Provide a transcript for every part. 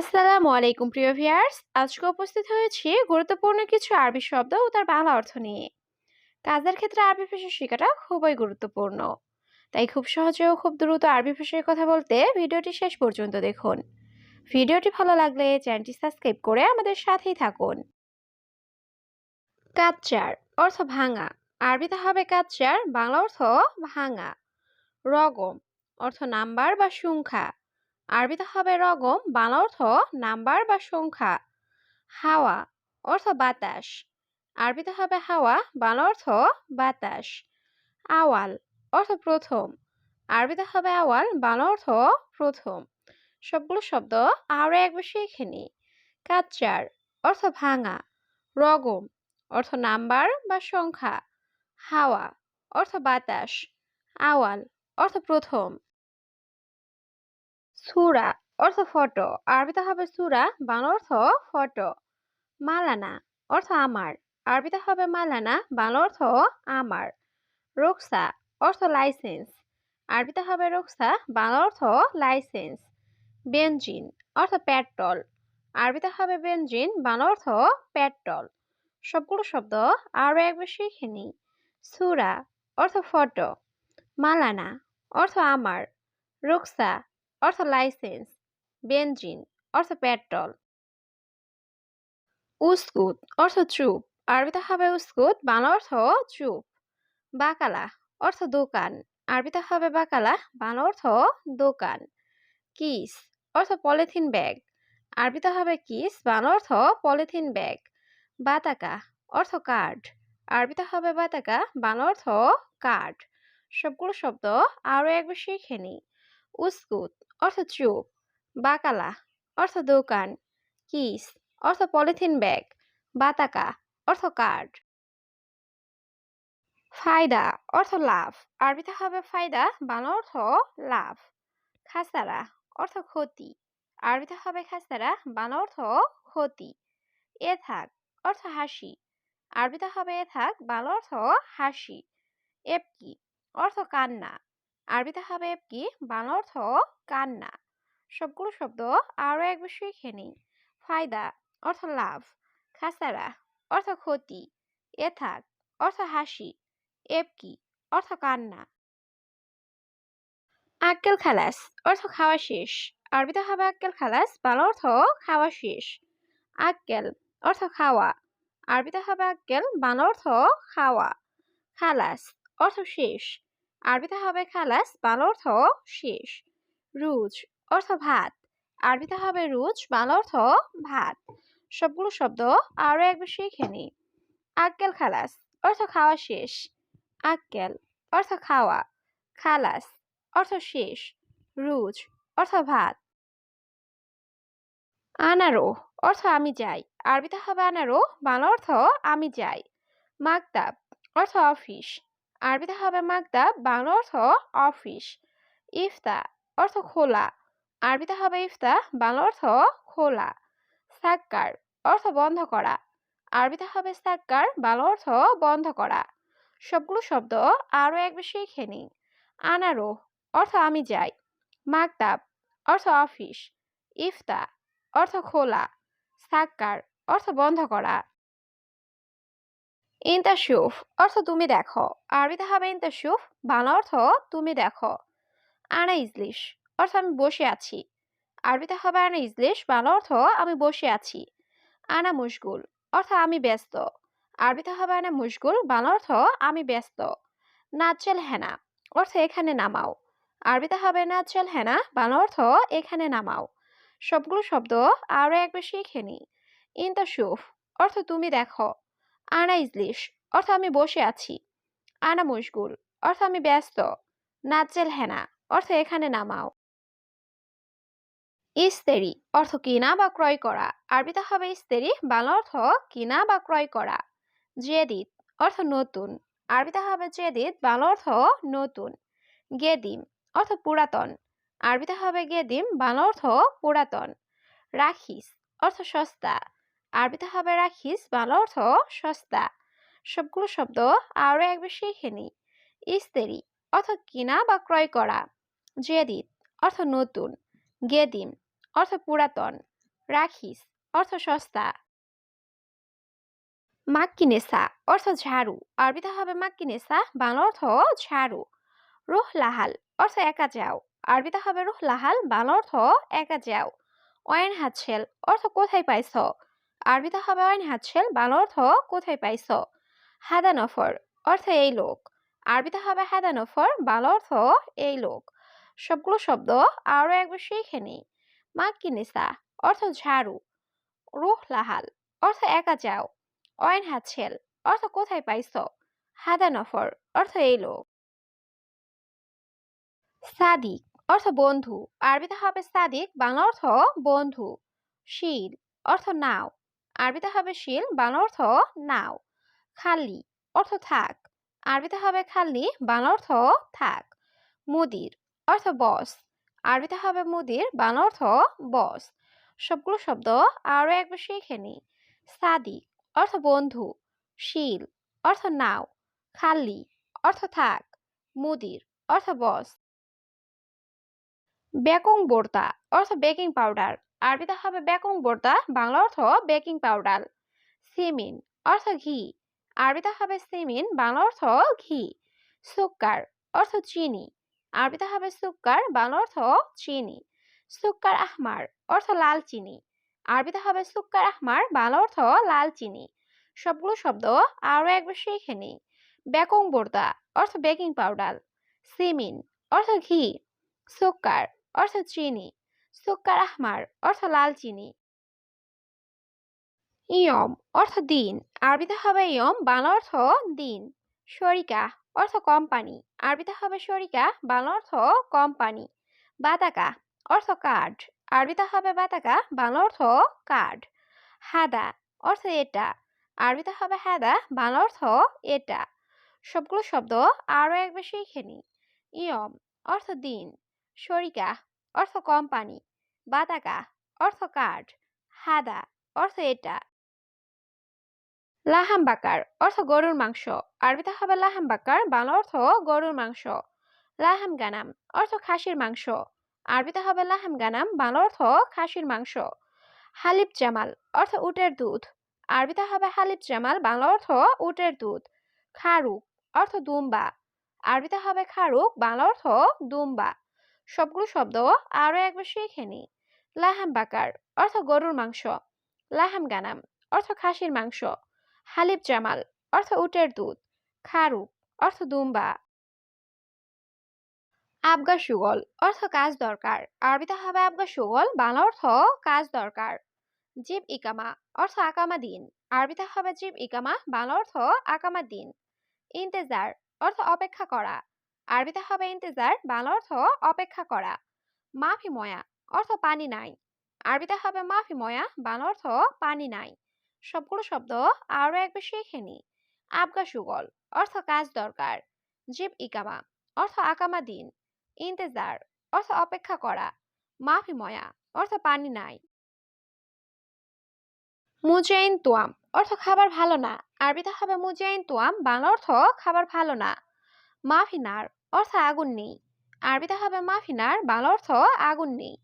আসসালামু আলাইকুম, প্রিয় ভিউয়ার্স। আজকে উপস্থিত হয়েছি গুরুত্বপূর্ণ কিছু আরবি শব্দ ও তার বাংলা অর্থ নিয়ে। কাজের ক্ষেত্রে আরবি ভাষা শেখাটা খুবই গুরুত্বপূর্ণ। তাই খুব সহজে ও খুব দ্রুত আরবি ভাষায় কথা বলতে ভিডিওটি শেষ পর্যন্ত দেখুন। ভিডিওটি ভালো লাগলে চ্যানেলটি সাবস্ক্রাইব করে আমাদের সাথেই থাকুন। কাচ্চার অর্থ ভাঙা। আরবিতে হবে কাচ্চার, বাংলা অর্থ ভাঙা। রগম অর্থ নাম্বার বা সংখ্যা। আরবিতে হবে রগম, বাংলা অর্থ নাম্বার বা সংখ্যা। হাওয়া, অর্থ বাতাস। আরবিতে হবে হাওয়া, বাংলা অর্থ বাতাস। আওয়াল, অর্থ প্রথম। আরবিতে হবে আওয়াল, বাংলা অর্থ প্রথম। সবগুলো শব্দ আরও একবার শিখে নিই। কাচ্চার, অর্থ ভাঙা। রগম, অর্থ নাম্বার বা সংখ্যা। হাওয়া, অর্থ বাতাস। আওয়াল, অর্থ প্রথম। সুরা অর্থ ফটো। আরবিতে হবে সুরা, বাংলা অর্থ ফটো। মালানা অর্থ আমার। আরবিতে হবে মালানা, বাংলা অর্থ আমার। রোকসা অর্থ লাইসেন্স। আরবিতে হবে রোকসা, বাংলা অর্থ লাইসেন্স। বেঞ্জিন অর্থ পেট্রোল। আরবিতে হবে বেঞ্জিন বাংলা অর্থ পেট্রোল। সবগুলো শব্দ আরও একবার শিখে নিই। সুরা অর্থ ফটো। মালানা অর্থ আমার। রোকসা অর্থ লাইসেন্স বেঞ্জিন অর্থ পেট্রোল। উস্কুত, অর্থ চুপ। আরবিতে হবে উস্কুত, বাংলা অর্থ চুপ। বাকালা, অর্থ দোকান। আরবিতে হবে বাকালা, বাংলা অর্থ দোকান। কিস, অর্থ পলিথিন ব্যাগ। আরবিতে হবে কিস, বাংলা অর্থ পলিথিন ব্যাগ। বাতাকা, অর্থ কার্ড। আরবিতে হবে বাতাকা, বাংলা অর্থ কার্ড। সবগুলো শব্দ আরও একবার শিখে নিই। উস্কুত, অর্থ চুপ, বাকালা, অর্থ দোকান, কিস, অর্থ পলিথিন ব্যাগ, বাতাকা, অর্থ কার্ড। ফায়দা, অর্থ লাভ, আরবিতে হবে ফায়দা, বাংলা অর্থ লাভ। খাসারা অর্থ ক্ষতি, আরবিতে হবে খাসারা বাংলা অর্থ ক্ষতি। এ থাক অর্থ হাসি, আরবিতে হবে এ থাক বাংলা অর্থ হাসি। এপকি, অর্থ কান্না আরবিতে হবে এপকি বাংলা অর্থ কান্না। সবগুলো শব্দ আরও একবার শিখে নিই। ফায়দা, অর্থ লাভ। খাসারা, অর্থ ক্ষতি। এ থাক অর্থ হাসি। এপকি, অর্থ কান্না। আক্কেল খালাস, অর্থ খাওয়া শেষ। আরবিতে হবে আক্কেল খালাস, বাংলা অর্থ খাওয়া শেষ। আক্কেল, অর্থ খাওয়া। আরবিতে হবে আক্কেল, বাংলা অর্থ খাওয়া। খালাস, অর্থ শেষ। আরবিতে হবে খালাস, বাংলা অর্থ শেষ। রুজ, অর্থ ভাত। আরবিতে হবে রুজ, বাংলা অর্থ ভাত। সবগুলো শব্দ আরও একবার শিখে নিই। আক্কেল খালাস, অর্থ খাওয়া শেষ। আক্কেল, অর্থ খাওয়া। খালাস, অর্থ শেষ। রুজ, অর্থ ভাত। আনারো, অর্থ আমি যাই। আরবিতে হবে আনারো, বাংলা অর্থ আমি যাই। মাকতাব, অর্থ অফিস। আরবিতে হবে মাকতাব বাংলা অর্থ অফিস ইফতা অর্থ খোলা আরবিতে হবে ইফতা, বাংলা অর্থ খোলা, সাক্কার অর্থ বন্ধ করা আরবিতে হবে সাক্কার, বাংলা অর্থ বন্ধ করা, সবগুলো শব্দ আরও একবার শিখে নিই, আনারো অর্থ আমি যাই মাকতাব অর্থ অফিস ইফতা অর্থ খোলা, সাক্কার অর্থ বন্ধ করা। ইন্তাসুফ অর্থ তুমি দেখো। আরবিতে হবে ইন্তাসুফ বাংলা অর্থ তুমি দেখো। আনা ইজলিশ অর্থ আমি বসে আছি। আরবিতে হবে আনা ইজলিশ বাংলা অর্থ আমি বসে আছি। আনা মুশগুল অর্থ আমি ব্যস্ত। আরবিতে হবে আনা মুশগুল বাংলা অর্থ আমি ব্যস্ত। নাচেল হেনা অর্থ এখানে নামাও। আরবিতে হবে নাচেল হেনা বাংলা অর্থ এখানে নামাও। সবগুলো শব্দ আরও একবার শিখে নি নিই ইন্তাসুফ অর্থ তুমি দেখো। আনা ইজলিশ অর্থ আমি বসে আছি। আনা মুশগুল, অর্থ আমি ব্যস্ত। নাচেল হেনা, অর্থ এখানে নামাও। ইস্তেরি, অর্থ কিনা বা ক্রয় করা। আরবিতে হবে ইস্তেরি, বাংলা অর্থ কিনা বা ক্রয় করা। জেদিদ, অর্থ নতুন। আরবিতে হবে জেদিদ, বাংলা অর্থ নতুন। গেদিম, অর্থ পুরাতন। আরবিতে হবে গেদিম, বাংলা অর্থ পুরাতন। রাখিস, অর্থ সস্তা। আরবিতে হবে রাখিস, বাংলা অর্থ সস্তা। সবগুলো শব্দ আরও একবার শিখে নিই। ইস্তেরি, অর্থ কিনা বা ক্রয় করা। জেদিদ অর্থ নতুন। গেদিম, অর্থ পুরাতন। রাখিস, অর্থ সস্তা। মাক্কিনেসা, অর্থ ঝাড়ু। আরবিতে হবে মাক্কিনেসা, বাংলা অর্থ ঝাড়ু। রুহ লাহাল অর্থ একা যাও। আরবিতে হবে রুহ লাহাল বাংলা অর্থ একা যাও। অয়েন হাতছেল অর্থ কোথায় পাইছ? আরবিতে হবে ওয়েন হাতছেল বাংলা অর্থ কোথায় পাইছ? হাদা নফর অর্থ এই লোক। আরবিতে হবে হাদা নফর বাংলা অর্থ এই লোক। সবগুলো শব্দ আরও একবার শিখে নিই। মাক্কিনেসা, অর্থ ঝাড়ু। রুহ লাহাল, অর্থ একা যাও। অয়েন হাতছেল অর্থ কোথায় পাইছ? হাদা নফর অর্থ এই লোক। সাদিক, অর্থ বন্ধু। আরবিতে হবে সাদিক, বাংলা অর্থ বন্ধু। শীল, অর্থ নাও। আরবিতে হবে শিল, বাংলা অর্থ নাও, খালি অর্থ থাক। আরবিতে হবে খালি, বাংলা অর্থ থাক। মুদির অর্থ বস। আরবিতে হবে মুদির, বাংলা অর্থ বস। সবগুলো শব্দ আরও একবার শিখে নি। সাদিক অর্থ বন্ধু। শিল অর্থ নাও। খালি অর্থ থাক। মুদির অর্থ বস। বেকিং বোর্তা অর্থ বেকিং পাউডার। আরবিতে হবে বেকং বোর্তা বাংলা অর্থ বেকিং পাউডার। সিমিন অর্থ ঘি। আরবিতে হবে সিমিন, বাংলা অর্থ ঘি। সুক্কার অর্থ চিনি। আরবিতে হবে সুক্কার, বাংলা অর্থ চিনি। সুক্কার আহমার অর্থ লাল চিনি। আরবিতে হবে সুক্কার আহমার, বাংলা অর্থ লাল চিনি। সবগুলো শব্দ আরও একবার শিখে নিই। বেকিং বোর্দা অর্থ বেকিং পাউডার। সিমিন অর্থ ঘি। সুক্কার অর্থ চিনি। সুক্কার আহমার অর্থ লাল চিনি। ইয়ম অর্থ দিন। আরবিতে হবে ইয়ম, বাংলা অর্থ দিন। শরিকা অর্থ কোম্পানি। আরবিতে হবে শরিকা বাংলা অর্থ কোম্পানি। বাতাকা, অর্থ কার্ড। আরবিতে হবে বাতাকা, বাংলা অর্থ কার্ড। হাদা, অর্থ এটা। আরবিতে হবে হাদা, বাংলা অর্থ এটা। সবগুলো শব্দ আরও একবার শিখে নি ইয়ম, অর্থ দিন। শরিকা অর্থ কোম্পানি বাতাকা অর্থ কার্ড, হাদা, অর্থ এটা। লাহাম বাকার অর্থ গরুর মাংস। আরবিতে হবে লাহাম বাকার বাংলা অর্থ গরুর মাংস। লাহাম গানাম অর্থ খাসির মাংস। আরবিতে হবে লাহাম গানাম বাংলা অর্থ খাসির মাংস। হালিব জামাল অর্থ উটের দুধ। আরবিতে হবে হালিব জামাল বাংলা অর্থ উটের দুধ। খারুক, অর্থ দুম্বা। আরবিতে হবে খারুক, বাংলা অর্থ দুম্বা। সবগুলো শব্দ আরও একবার শিখে নি লাহাম বাকার অর্থ গরুর মাংস। লাহাম গানাম অর্থ খাসির মাংস। হালিব জামাল অর্থ উটের দুধ। খারুক অর্থ দুম্বা। আবগা সুগল অর্থ কাজ দরকার। আরবিতে হবে আবগা সুগল, বাংলা অর্থ কাজ দরকার। জীব ইকামা অর্থ আকামা দিন। আরবিতে হবে জীব ইকামা, বাংলা অর্থ আকামা দিন। ইন্তেজার অর্থ অপেক্ষা করা। আরবিতে হবে ইন্তেজার, বাংলা অর্থ অপেক্ষা করা। মাফি ময়া, অর্থ পানি নাই। আরবিতে হবে মাফি ময়া, বাংলা অর্থ পানি নাই। সবগুলো শব্দ আরও একবার শিখে নি। আবগা সুগল, অর্থ কাজ দরকার। জীব ইকামা, অর্থ আকামা দিন। ইন্তেজার, অর্থ অপেক্ষা করা। মাফি ময়া, অর্থ পানি নাই। মুজাইন তোয়াম, অর্থ খাবার ভালো না। আরবিতে হবে মুজাইন তোয়াম, বাংলা অর্থ খাবার ভালো না। মাফিনার অর্থ আগুন নেই। আরবিতে হবে মাফিনার বাংলা অর্থ আগুন নেই।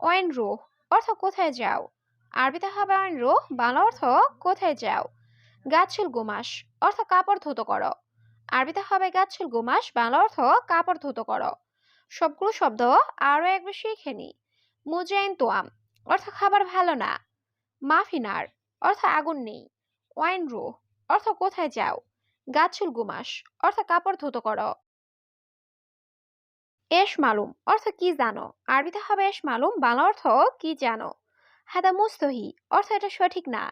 ওয়েন রোহ অর্থ কোথায় যাও? আরবিতে হবে ওয়েন রোহ বাংলা অর্থ কোথায় যাও? গাছিল গুমাস, অর্থ কাপড় ধুতো করো। আরবিতে হবে গাছিল গুমাস, বাংলা অর্থ কাপড় ধুতো করো। সবগুলো শব্দ আরও একবার শিখে নি। মুজাইন তোয়াম, অর্থ খাবার ভালো না। মাফিনার অর্থ আগুন নেই। ওয়াইন রো, অর্থ কোথায় যাও? গাছুল গুমাস, অর্থ কাপড় ধুতো করো। এস মালুম অর্থ কি জানো? আরবিতে হবে এশ মালুম, বাংলা অর্থ কি জানো? হাদা মুস্তহি, অর্থ এটা সঠিক না।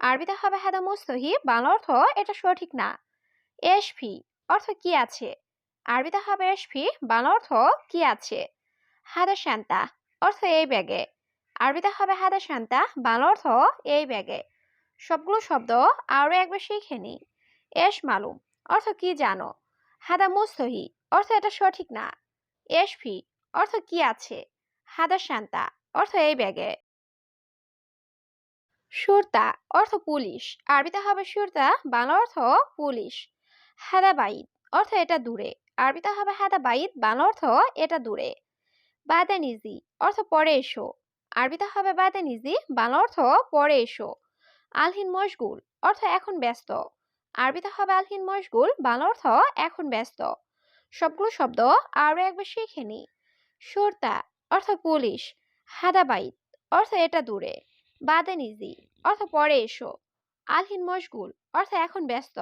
আরবিতে হবে হাদা মুস্তহি, বাংলা অর্থ এটা সঠিক না। এস ফি অর্থ কি আছে? আরবিতে হবে এস ফি বাংলা অর্থ কি আছে? হাদা শান্তা, অর্থ এই ব্যাগে। আরবিতে হবে হাদা শান্তা, বাংলা অর্থ এই ব্যাগে। সবগুলো শব্দ আরও একবার শিখে নি। এশ মালুম, অর্থ কি জানো? হাদা মুস্তহি, অর্থ এটা সঠিক না। এস ফি অর্থ কি আছে? হাদা শান্তা, অর্থ এই ব্যাগে। সুরতা, অর্থ পুলিশ। আরবিতে হবে সুরতা, বাংলা অর্থ পুলিশ। হাদা বাইদ অর্থ এটা দূরে। আরবিতে হবে হাদা বাইদ বাংলা অর্থ এটা দূরে। বাদানিজি, অর্থ পরে এসো। আরবিতে হবে বাদেন ইজি বাংলা অর্থ পরে এসো। আলহিন মশগুল, অর্থ এখন ব্যস্ত। আরবিতে হবে আলহিন মশগুল, বাংলা অর্থ এখন ব্যস্ত। সবগুলো শব্দ আরও একবার শিখে নি সুরতা অর্থ পুলিশ। হাদাবাইত অর্থ এটা দূরে। বাদানিজি অর্থ পরে এসো। আলহিন মশগুল অর্থ এখন ব্যস্ত।